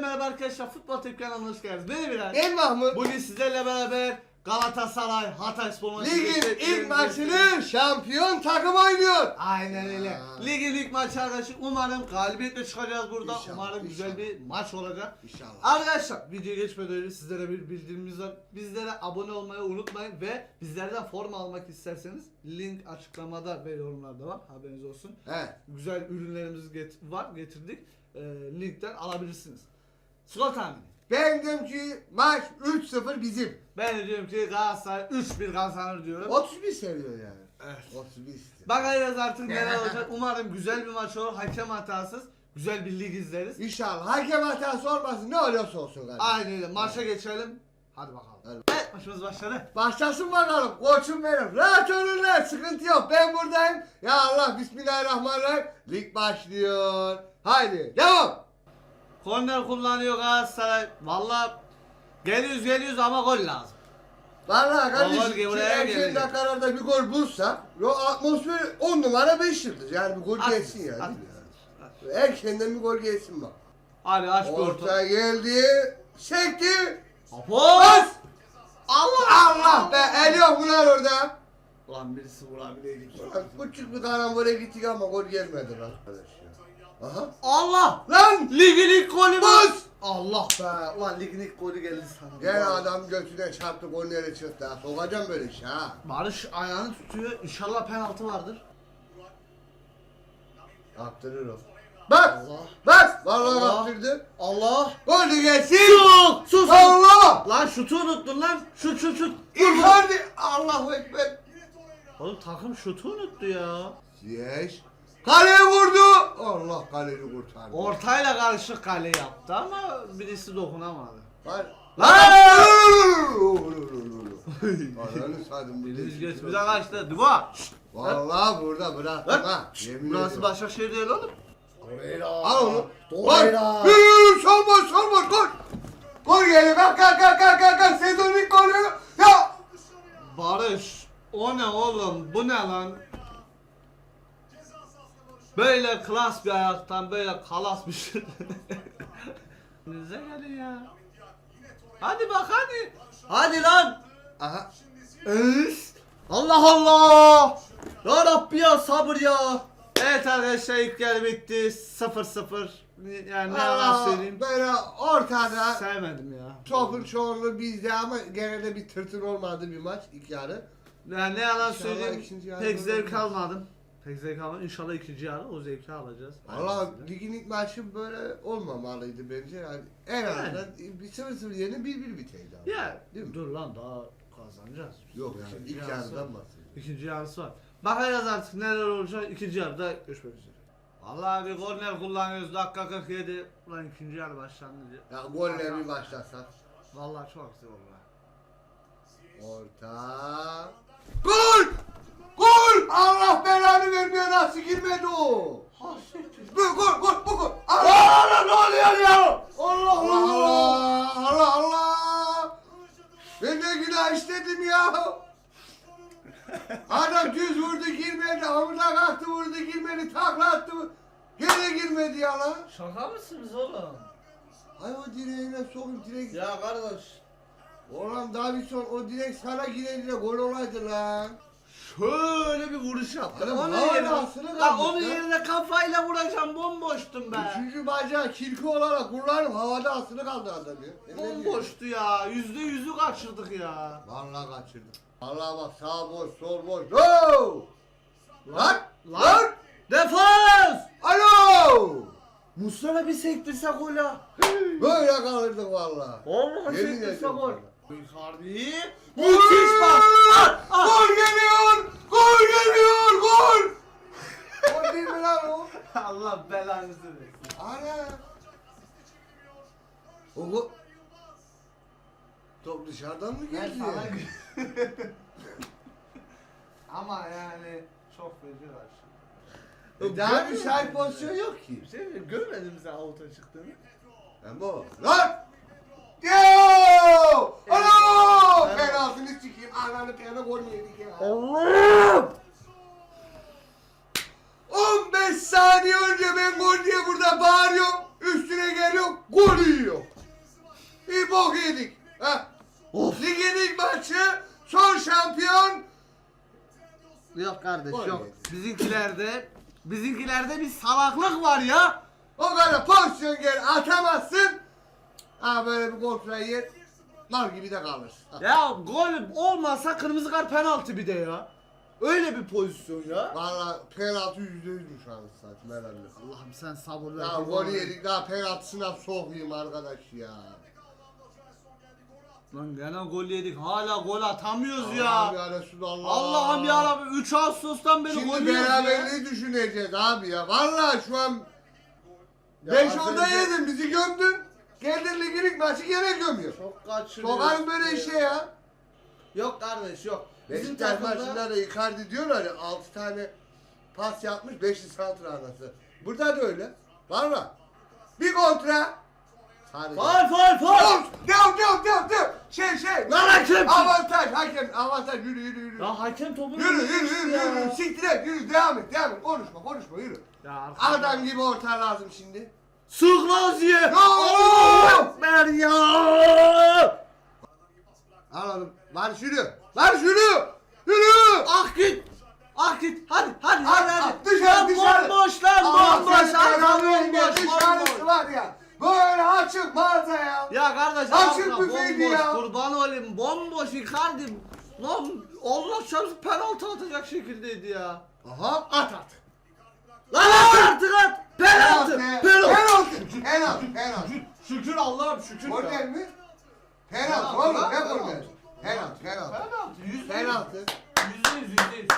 merhaba arkadaşlar. Futbol Tepki kanalına hoş geldiniz. Ben Emirhan. Ben Mahmut. Bugün sizlerle beraber Galatasaray Hatay Spor maçı Ligin ilk maçını şampiyon takım oynuyor. Aynen öyle. Aa. Ligin ilk maçı arkadaşlar. Umarım galibiyetle çıkacağız burada. İnşallah, Umarım güzel inşallah. bir maç olacak. İnşallah. Arkadaşlar videoya geçmeden önce sizlere bir bildirimimiz var. Bizlere abone olmayı unutmayın ve bizlerden forma almak isterseniz link açıklamada ve yorumlarda var. Haberiniz olsun. He. Güzel ürünlerimiz get- var getirdik. Ee, linkten alabilirsiniz. Skor tahmini. Ben diyorum ki maç 3-0 bizim. Ben de diyorum ki Galatasaray 3-1 kazanır diyorum. 31 seviyor yani. Evet. 31 istiyor. Bakacağız artık neler olacak. Umarım güzel bir maç olur. Hakem hatasız. Güzel bir lig izleriz. İnşallah hakem hatası olmasın ne olursa olsun kardeşim. Aynen öyle. Maça geçelim. Hadi bakalım. Hadi. Evet maçımız başladı. Başlasın bakalım koçum benim. Rahat olun lan sıkıntı yok ben buradayım. Ya Allah bismillahirrahmanirrahim. Lig başlıyor. Haydi devam. Korner kullanıyor Galatasaray. Valla geliyoruz geliyoruz ama gol lazım. Vallahi Gol kardeşim gibi şu buraya erken gelecek. dakikalarda bir gol bulsak o atmosfer 10 numara 5 yıldız. Yani bir gol At, gelsin yani. at. Erkenden bir gol gelsin bak. Hadi aç bir orta. Orta geldi. Çekti. Apo! Bas. Allah! Allah be el yok bunlar orada. Ulan birisi vurabileydik. Ulan Küçük bir karambole gittik ama gol gelmedi lan. Arkadaş ya. Aha. Allah! Lan! Ligin ilk golü? Bas! Allah be! Ulan ligin ilk golü geldi sandım. Gene adam götüne çarptı gol nereye çıktı ha. Sokacağım böyle iş ha. Barış ayağını tutuyor. İnşallah penaltı vardır. Attırır o. Bak! Allah. Bak! Vallahi Allah. attırdı. Allah! Gol de gelsin. Sus! Sus! Allah! Lan şutu unuttun lan. Şut şut şut. Icardi! Allahu Ekber. Oğlum takım şutu unuttu ya. Yes. Kaleye vurdu. Allah kaleci kurtardı. Ortayla karışık kale yaptı ama birisi dokunamadı. Sadım. Birisi geç bir daha kaçtı. Duva! Vallahi burada bıraktım ha. Burası. Başakşehir değil oğlum. Al onu. Torreira. Yürü, Sorma sorma gol. Gol geliyor. Kalk kalk kalk kalk kalk. kalk. Sezonun ilk golü. Ya. Barış. O ne oğlum? Bu ne lan? Böyle klas bir ayaktan böyle kalas bir şey. Bize gelin ya. Hadi bak hadi. Hadi lan. Aha. Öf. Allah Allah. Ya Rabbi ya sabır ya. Evet arkadaşlar ilk yer bitti. 0-0. Yani ne yalan söyleyeyim. Böyle ortada. Sevmedim ya. Topun çoğunluğu bizde ama genelde bir tırtır olmadı bir maç ilk yarı. Yani ne yalan İnşallah söyleyeyim. ikinci yarı Pek böyle zevk olur. almadım. Pek zevk almadım. İnşallah ikinci yarı o zevki alacağız. Allah ligin ilk maçı böyle olmamalıydı bence. Yani en azından bir 0-0 yerine 1-1 biteydi abi. Ya Değil mi? dur lan daha kazanacağız. Yok yani İkinci ilk yarısı yarıdan bahsediyorum. İkinci yarısı var. Bakacağız artık neler olacak. İkinci yarıda görüşmek üzere. Vallahi bir korner kullanıyoruz. Dakika 47. Ulan ikinci yarı başlandı. Ya golle bir başlasak. Vallahi çok güzel oldu. Orta. Gol! Gol! Allah belanı vermiyor nasıl girmedi o? Bu gol gol bu gol. Allah Allah ne oluyor ya? Allah Allah Allah Allah. Ben de günah işledim ya. Adam düz vurdu girmedi, amuda kalktı vurdu girmedi, takla attı. Gene girmedi ya lan. Şaka mısınız oğlum? Ay o direğine sokun direk. Ya kardeş. Oğlum Davidson o direk sana de gol olaydı lan. Şöyle bir vuruş yaptı. Adam Onun yerine, asılı lan onun yerine kafayla vuracağım. Bomboştum be. Üçüncü bacağı kirpi olarak kullanıp havada asılı kaldı adam ya. Bomboştu ya. Yüzde yüzü kaçırdık ya. Vallahi kaçırdık. Vallahi bak sağ boş sol boş. No! Lan! Lan! Defans! Alo! Muslera bir sektirse gol ya. Böyle kalırdık vallahi. Vallahi Yemin sektirse ediyorum gol. sana. Icardi. Müthiş pas. Gol geliyor! Gol geliyor! Gol! Gol değil mi lan o? Allah belanızı versin. Ana! O gol... Top dışarıdan mı Ben geldi? sana Ama yani çok feci var şimdi. E, Daha bir sahip pozisyon yok ki. Bir şey mi? Görmedin bize avuta çıktığını. Ben bu. Lan! Yo! Penaltını sikeyim. Ananı penaltı gol yedik ya? Allah! 15 saniye önce ben gol diye burada bağırıyorum. Üstüne geliyor. Gol yiyor. bok yedik. Ha. Of. Ligin ilk maçı son şampiyon. Yok kardeş Gol yok. yedi. Bizimkilerde bizimkilerde bir salaklık var ya. O kadar pozisyon gel atamazsın. Ha böyle bir kontra yer. Mal gibi de kalır. Ya gol olmasa kırmızı kart penaltı bir de ya. Öyle bir pozisyon ya. Valla penaltı yüzde yüzmüş abi zaten herhalde. Allah'ım sen sabır ver. Ya gol yedik daha penaltısına sokayım arkadaş ya. Lan gene gol yedik. Hala gol atamıyoruz Allah'ım ya. ya Resulallah. Allah'ım ya Rabbi 3 Ağustos'tan beri gol Şimdi yiyoruz ya. beraberliği düşüneceğiz abi ya. Valla şu an Ya 5 az orada önce- yedin bizi gömdün. Geldin ligin ilk maçı gene gömüyor. Çok kaçırıyoruz. Sokarım böyle işe ya. Yok kardeş yok. Bizim Beşiktaş maçında da Icardi diyorlar ya 6 tane pas yapmış 5'li santra anası. Burada da öyle. Valla. Bir kontra. Sadece. Faul faul faul. Dev dev dev dev. Şey şey. Lan hakem. Avantaj hakem avantaj yürü yürü yürü. Ya hakem topu Yürü yürü yürü yürü. Siktir et yürü devam et devam et. Konuşma konuşma yürü. Ya. Adam gibi orta lazım şimdi. Sık Laziye. Ne Allah? Ekber ya. Alalım. Lan yürü. Lan yürü. Yürü. Ah git. Ah git. Hadi hadi At, hadi. hadi. at, dışarı, Lan dışarı. Bomboş lan Allah bomboş. Arka belanı vermiyor. bomboş. Dışarısı bomboş. var ya. Böyle açık mağaza ya. Ya kardeş Açık büfeydi bomboş. ya. Kurban olayım. Bomboş Icardi. Lan Allah çarpsın penaltı atacak şekildeydi ya. Aha at at. Lan at artık at. Penaltı. Penaltı. Penaltı. Penaltı. Penaltı. Şükür Allah'ım şükür Gol ya. mi? Penaltı Penaltı oğlum ne gol penaltı. değil? Penaltı penaltı. Penaltı. Yüzde yüz. Penaltı. Yüzde yüz yüzde yüz.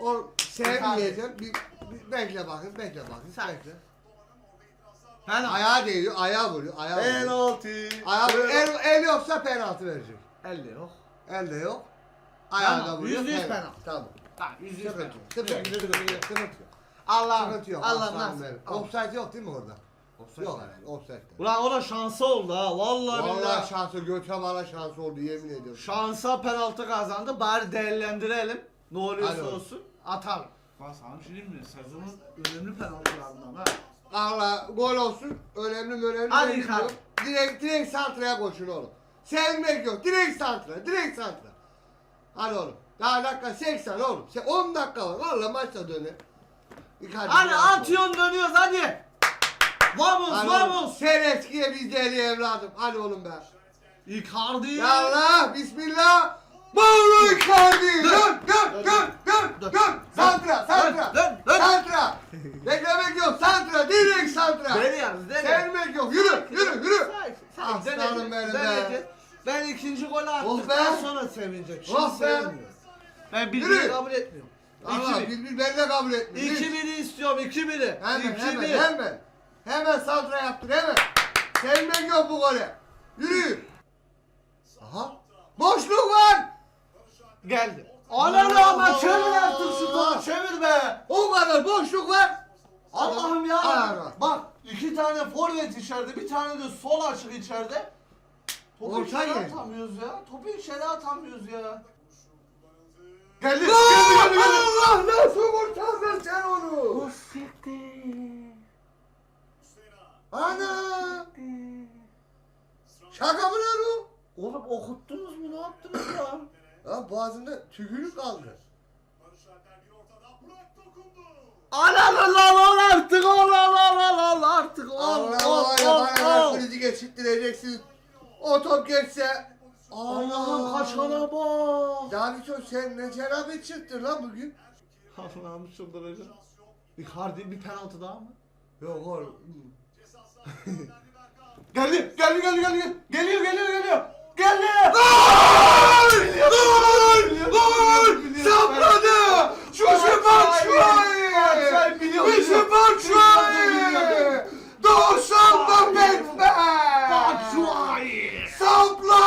O sevmeyeceğim. Bir, bir bekle bakın bekle bakın. Bekle. Penaltı. Ayağa değiyor, ayağa vuruyor, ayağa vuruyor. Penaltı. Ayağa vuruyor. El, el yoksa penaltı verecek. Elle yok. El de yok. Ayağa da Tamam, vuruyor. yüzde yüz penaltı. penaltı. Tamam. Tamam yüzde yüz penaltı. Yok. Sıkıntı yok. Allah Sıkıntı yok. Allah aslanım nasıl? Offside yok değil mi orada? Offside Yok var. Offside. Ulan o da şansı oldu ha. Vallahi, Vallahi billahi. şansı göte bana şansı oldu yemin ediyorum. Şansa penaltı kazandı. Bari değerlendirelim. Ne oluyorsa Hadi oğlum. olsun. Atalım. Bak sana bir şey mi? Sezonun önemli penaltılarından ha. Allah gol olsun. Önemli önemli Hadi önemli Icardi. yok. Direkt direkt santraya koşun oğlum. Sevmek yok. Direkt santra. Direkt santra. Hadi oğlum. Daha dakika 80 oğlum. Se- 10 dakika var. Valla maçta döner. Icardi Hadi atıyorsun dönüyoruz hadi. Vamos Hadi oğlum. vamos. Sen eskiye biz deli evladım. Hadi oğlum be. Icardi. Ya Allah. Bismillah. Mauro Icardi. Dön. Dön dön dön dön Dön. dön. Santra santra. Dön, dön, dön. Santra. Beklemek yok. Santra. Direkt santra. Deniyoruz deniyoruz. Sevmek yok. Yürü yürü yürü. Aslanım benim be. Ben ikinci golü Oh attıktan be. sonra sevinecek. Şimdi Oh be. Ben Yürü. bildiğini kabul etmiyorum. Allah 2-1. bir bir ben de kabul etmiyorum. 2-1'i istiyorum 2-1'i. Hemen 2-1. hemen hemen. Hemen santra yaptır hemen. Sevmek yok bu gole. Yürü. Aha. Boşluk var. Geldi. Ananı ama çevir artık şu topu çevir be. O kadar boşluk var. Allah'ım ya. Ayağına. Bak iki tane forvet içeride bir tane de sol açık içeride. Topu Orta içeri yer. atamıyoruz ya. Topu içeri atamıyoruz ya. Geldi. Geldi geldi geldi. Allah nasıl kurtardın sen onu? Ana. Şaka mı lan o? Oğlum okuttunuz mu ne yaptınız? Ya boğazında tükürük kaldı. Ananı lan ol artık ol ol ol artık ya ol bana ol. krizi geçirttireceksin. O top geçse. Allah'ım kaçana bak. Davison sen ne cenabet çıktın lan bugün? Allah'ım çıldıracağım. Icardi bir penaltı daha mı? Yok oğlum. Geldi geldi geldi geldi. Geliyor geliyor geliyor. Geldi. Gol! Gol! Gol! Sapladı! Şuşu Batshuayi! Şuşu Batshuayi! Doğuşan Mehmet Batshuayi. Sapla!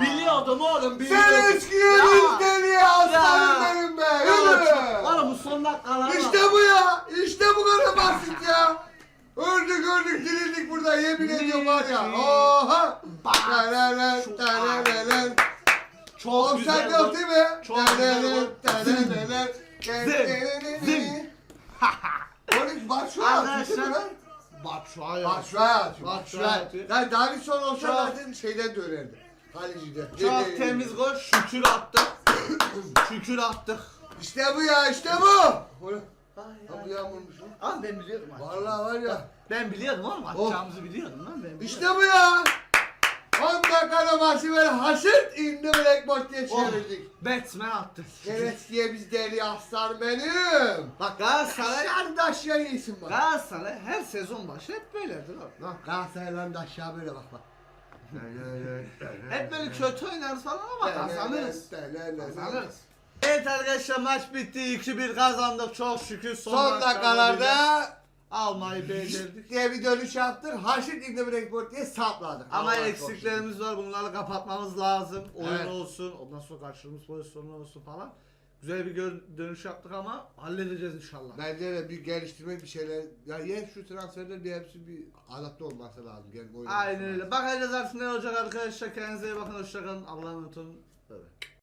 Biliyordum oğlum biliyordum. Sen eskiyerin deli aslanım benim be! Yürü! Oğlum bu son dakikalar. İşte bu ya! İşte bu kadar basit ya! Öldük dirildik burada yemin ediyorum var ya. Oha! Tararen, tararen. Çok Offside güzel. yok değil mi? Çok güzel gol. Tararen, tararen. Zim. Oğlum bak şu an. Arkadaşlar Batshuayi. Şuraya şuraya atıyor. Yani Davinson olsa Çok- zaten şeyden dönerdi. Kaleciden. Çok temiz gol. Şükür attık. Şükür attık. İşte bu ya işte bu. Ha bu yağmurmuş mu? Abi ben biliyordum. Vallahi var ya. Ben biliyordum oğlum Oh. atacağımızı biliyordum lan ben. İşte bu ya. 10 dakikada maçı böyle haşırt indi Blackboard diye Oh. çevirdik. Batsman attı. Evet diye biz deli aslan benim. Bak Galatasaray, Sen de aşağı iyisin bak. Galatasaray her sezon başı hep böyledir abi. Lan Galatasaray'la da aşağı böyle bak bak. Hep böyle kötü oynarız falan ama kazanırız. Kazanırız. Evet arkadaşlar maç bitti. 2-1 kazandık çok şükür. Son, Son dakikalarda almayı becerdik. diye bir dönüş yaptık. Haşırt indi Blackboard diye sapladık. Ama Allah eksiklerimiz var. Bunları kapatmamız lazım. Oyun Evet. olsun. Ondan sonra karşılığımız pozisyonlar olsun falan. Güzel bir dönüş yaptık ama halledeceğiz inşallah. Bence de bir geliştirme bir şeyler. Ya ye şu transferler bir hepsi bir adapte olması lazım. Gel oyun Aynen öyle. Bakacağız artık ne olacak arkadaşlar. Kendinize iyi bakın. Hoşçakalın. Allah'a emanet olun. Evet.